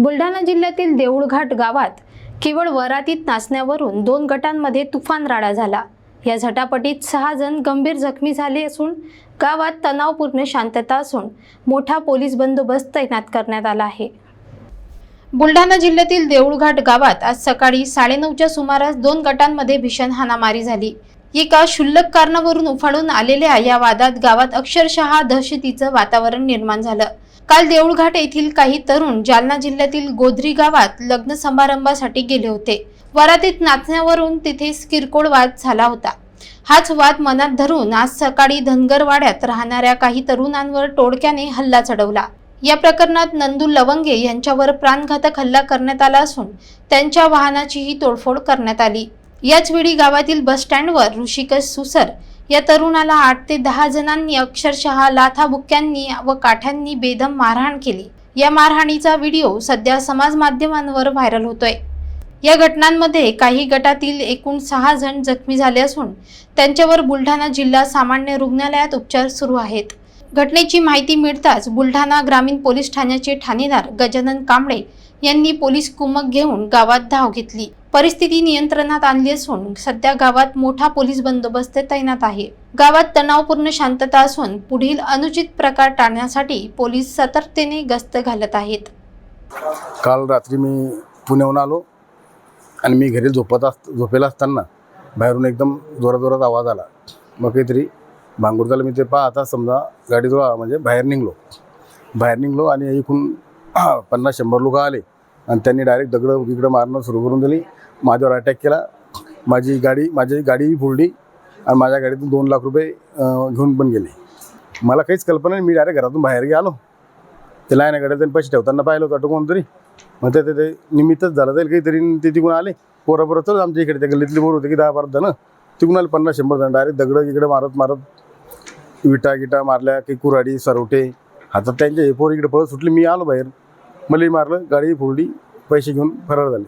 बुलढाणा जिल्ह्यातील देऊळघाट गावात केवळ वरातीत नाचण्यावरून दोन गटांमध्ये तुफान राडा झाला. या झटापटीत सहा जण गंभीर जखमी झाले असून गावात तणावपूर्ण शांतता असून मोठा पोलीस बंदोबस्त तैनात करण्यात आला आहे. बुलढाणा जिल्ह्यातील देऊळघाट गावात आज सकाळी साडेनऊच्या सुमारास दोन गटांमध्ये भीषण हाणामारी झाली. एका क्षुल्लक कारणावरून उफाळून आलेल्या या वादात गावात अक्षरशः दहशतीचं वातावरण निर्माण झालं. काल देऊळघाट येथील काही तरुण जालना जिल्ह्यातील गोधरी गावात लग्न समारंभासाठी गेले होते. वरातीत नाचण्यावरून तिथे किरकोळ वाद झाला होता. हाच वाद मनात धरून आज सकाळी धनगरवाड्यात राहणाऱ्या काही तरुणांवर टोळक्याने हल्ला चढवला. या प्रकरणात नंदू लवंगे यांच्यावर प्राणघातक हल्ला करण्यात आला असून त्यांच्या वाहनाचीही तोडफोड करण्यात आली. याचवेळी गावातील बस स्टँडवर ऋषिकेश सुसर या तरुणाला आठ ते दहा जणांनी अक्षरशः लाथाबुक्क्यांनी व काठ्यांनी बेदम मारहाण केली. या मारहाणीचा व्हिडिओ सध्या समाज माध्यमांवर व्हायरल होतोय. या घटनांमध्ये काही गटातील एकूण सहा जण जखमी झाले असून त्यांच्यावर बुलढाणा जिल्हा सामान्य रुग्णालयात उपचार सुरू आहेत. घटनेची माहिती मिळताच बुलढाणा ग्रामीण पोलीस ठाण्याचे ठाणेदार गजानन कांबळे यांनी पोलीस कुमक घेऊन गावात धाव घेतली. परिस्थिती नियंत्रणात आणली असून सध्या गावात मोठा पोलीस बंदोबस्त तैनात आहे. गावात तणावपूर्ण शांतता असून पुढील अनुचित प्रकार टाळण्यासाठी पोलीस सतर्कतेने गस्त घालत आहेत. काल रात्री मी पुण्याहून आलो आणि मी घरी झोपत अस झोपेला असताना बाहेरून एकदम जोराजोरात आवाज आला. मग काहीतरी भांगूर झालं. मी ते पाहता समजा गाडीजवळ म्हणजे बाहेर निघलो. बाहेर निघलो आणि इकडून पन्नास शंभर लोक आले. आणि त्यांनी डायरेक्ट दगडं बिगडं मारणं सुरू करून दिली. माझ्यावर अटॅक केला. माझी गाडी माझी गाडीही फोडली आणि माझ्या गाडीतून दोन लाख रुपये घेऊन पण गेले. मला काहीच कल्पना नाही. मी डायरेक्ट घरातून बाहेर गेलो. ते लाईन गाड्या त्यांनी पैसे ठेवताना पाहिलं होतं कोण तरी. मग ते ते- निमित्तच झालं. जाईल काहीतरी ते तिकडून आले. पोरं चल आमच्या इकडे. त्या गल्लीतली बोर होते की दहा बारा जणं. तिकडून आले पन्नास शंभर जण. डायरेक्ट दगडं इकडे मारत मारत विटा गिटा मारल्या काही कुऱ्हाडी सरवटे हातात त्यांच्या हे पोर इकडे पळत सुटली. मी आलो बाहेर. मला मारलं. गाडी फोडली पैसे घेऊन फरार झाले.